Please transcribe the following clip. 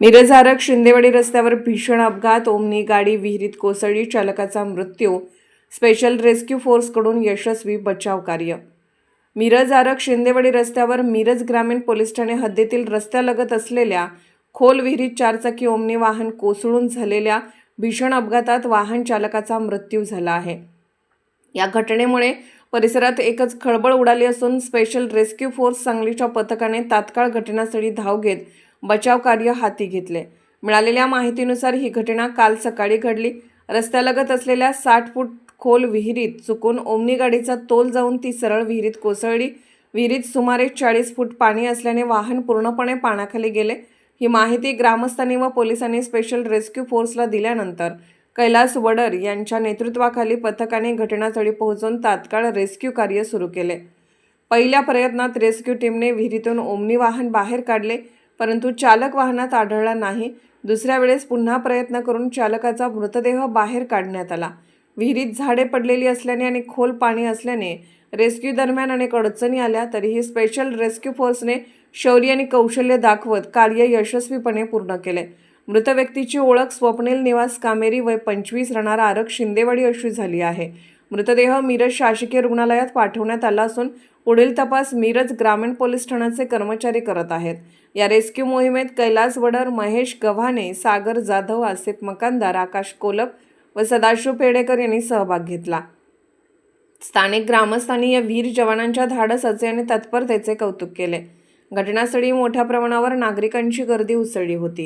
मिरज शिंदेवाडी रस्त्यावर भीषण अपघात. ओमनी गाडी विहिरीत कोसळली. चालकाचा मृत्यू. स्पेशल रेस्क्यू फोर्सकडून यशस्वी बचाव कार्य. मिरज आरक शिंदेवाडी रस्त्यावर मिरज ग्रामीण पोलीस ठाणे हद्दीतील रस्त्यालगत असलेल्या खोल विहिरीत चारचाकी ओमनी वाहन कोसळून झालेल्या भीषण अपघातात वाहन चालकाचा मृत्यू झाला आहे. या घटनेमुळे परिसरात एकच खळबळ उडाली असून स्पेशल रेस्क्यू फोर्स सांगलीच्या पथकाने तात्काळ घटनास्थळी धाव घेत बचाव कार्य हाती घेतले. मिळालेल्या माहितीनुसार ही घटना काल सकाळी घडली. रस्त्यालगत असलेल्या साठ फूट खोल विहिरीत चुकून ओमनी गाडीचा तोल जाऊन ती सरळ विहिरीत कोसळली. विहिरीत सुमारे चाळीस फूट पाणी असल्याने वाहन पूर्णपणे पाण्याखाली गेले. ही माहिती ग्रामस्थांनी व पोलिसांनी स्पेशल रेस्क्यू फोर्सला दिल्यानंतर कैलास वडर यांच्या नेतृत्वाखाली पथकाने घटनास्थळी पोहोचून तात्काळ रेस्क्यू कार्य सुरू केले. पहिल्या प्रयत्नात रेस्क्यू टीमने विहिरीतून ओमनी वाहन बाहेर काढले. परंतु चालक वाहनात आढळला नाही. दुसऱ्या वेळेस पुन्हा प्रयत्न करून चालकाचा मृतदेह बाहेर काढण्यात आला. विहिरीत झाडे पडलेली असल्याने आणि खोल पाणी असल्याने रेस्क्यू दरम्यान अनेक अडचणी आल्या. तरीही स्पेशल रेस्क्यू फोर्सने शौर्य आणि कौशल्य दाखवत कार्य यशस्वीपणे पूर्ण केले. मृत व्यक्तीची ओळख स्वप्नील निवास कामेरी वय पंचवीस राहणारा आरक्ष शिंदेवाडी अशी झाली आहे. मृतदेह मिरज शासकीय रुग्णालयात पाठवण्यात आला असून पुढील तपास मिरज ग्रामीण पोलीस ठाण्याचे कर्मचारी करत आहेत. या रेस्क्यू मोहिमेत कैलास वडर महेश गव्हाणे सागर जाधव आसिफ मकानदार आकाश कोलप व सदाशिव पेडेकर यांनी सहभाग घेतला. स्थानिक ग्रामस्थांनी या वीर जवानांच्या धाडसाचे आणि तत्परतेचे कौतुक केले. घटनास्थळी मोठ्या प्रमाणावर नागरिकांची गर्दी उसळली होती.